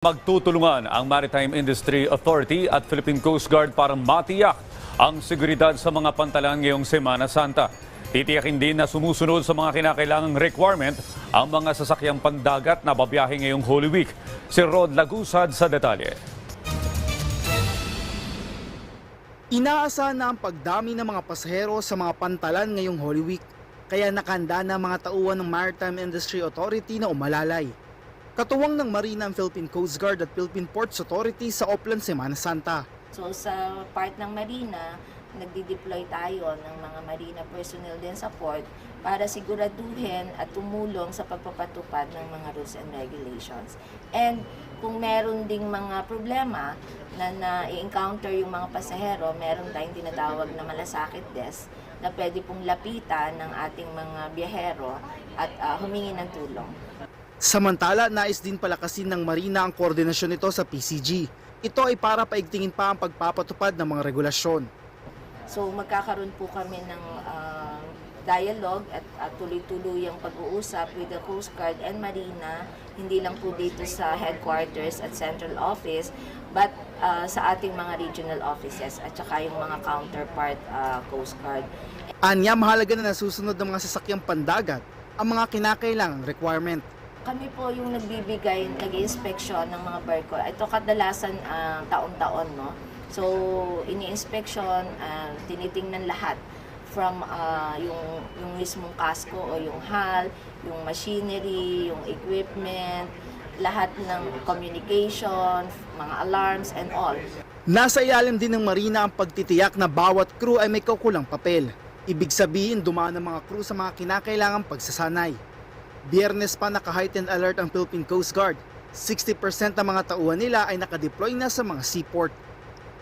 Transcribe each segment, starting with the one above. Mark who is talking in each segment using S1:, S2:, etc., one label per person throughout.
S1: Magtutulungan ang Maritime Industry Authority at Philippine Coast Guard para matiyak ang seguridad sa mga pantalan ngayong Semana Santa. Titiyakin din na sumusunod sa mga kinakailangang requirement ang mga sasakyang pandagat na babiyahe ngayong Holy Week. Si Rod Lagusad sa detalye.
S2: Inaasahan na ang pagdami ng mga pasahero sa mga pantalan ngayong Holy Week. Kaya nakanda na mga tauhan ng Maritime Industry Authority na umalalay. Katuwang ng Marina ang Philippine Coast Guard at Philippine Ports Authority sa Oplan Semana Santa.
S3: So sa part ng Marina, nagdi-deploy tayo ng mga Marina personnel din sa port para siguraduhin at tumulong sa pagpapatupad ng mga rules and regulations. And kung meron ding mga problema na na-encounter yung mga pasahero, meron tayong tinatawag na malasakit desk na pwede pong lapitan ng ating mga biyahero at ah, humingi ng tulong.
S2: Samantala, nais din palakasin ng Marina ang koordinasyon nito sa PCG. Ito ay para paigtingin pa ang pagpapatupad ng mga regulasyon.
S3: So magkakaroon po kami ng ah, dialogue at, at tuloy-tuluyang pag-uusap with the Coast Guard and Marina, hindi lang po dito sa headquarters at central office, but ah, sa ating mga regional offices at saka yung mga counterpart ah, Coast Guard.
S2: Anya, mahalaga na nasusunod ng mga sasakyang pandagat ang mga kinakailangang requirement.
S3: Kami po yung nagbibigay, nag-inspeksyon ng mga barko. Ito kadalasan ah, taon-taon, no? So, ini-inspeksyon, ah, tinitingnan lahat from ah, yung, yung mismong kasko o yung hull, yung machinery, yung equipment, lahat ng communication, mga alarms and all.
S2: Nasa ilalim din ng Marina ang pagtitiyak na bawat crew ay may kaukulang papel. Ibig sabihin, dumaan ang mga crew sa mga kinakailangang pagsasanay. Biyernes pa naka-heightened alert ang Philippine Coast Guard. 60% ng mga tauhan nila ay nakadeploy na sa mga seaport.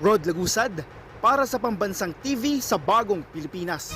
S2: Rod Lagusad, para sa Pambansang TV sa Bagong Pilipinas.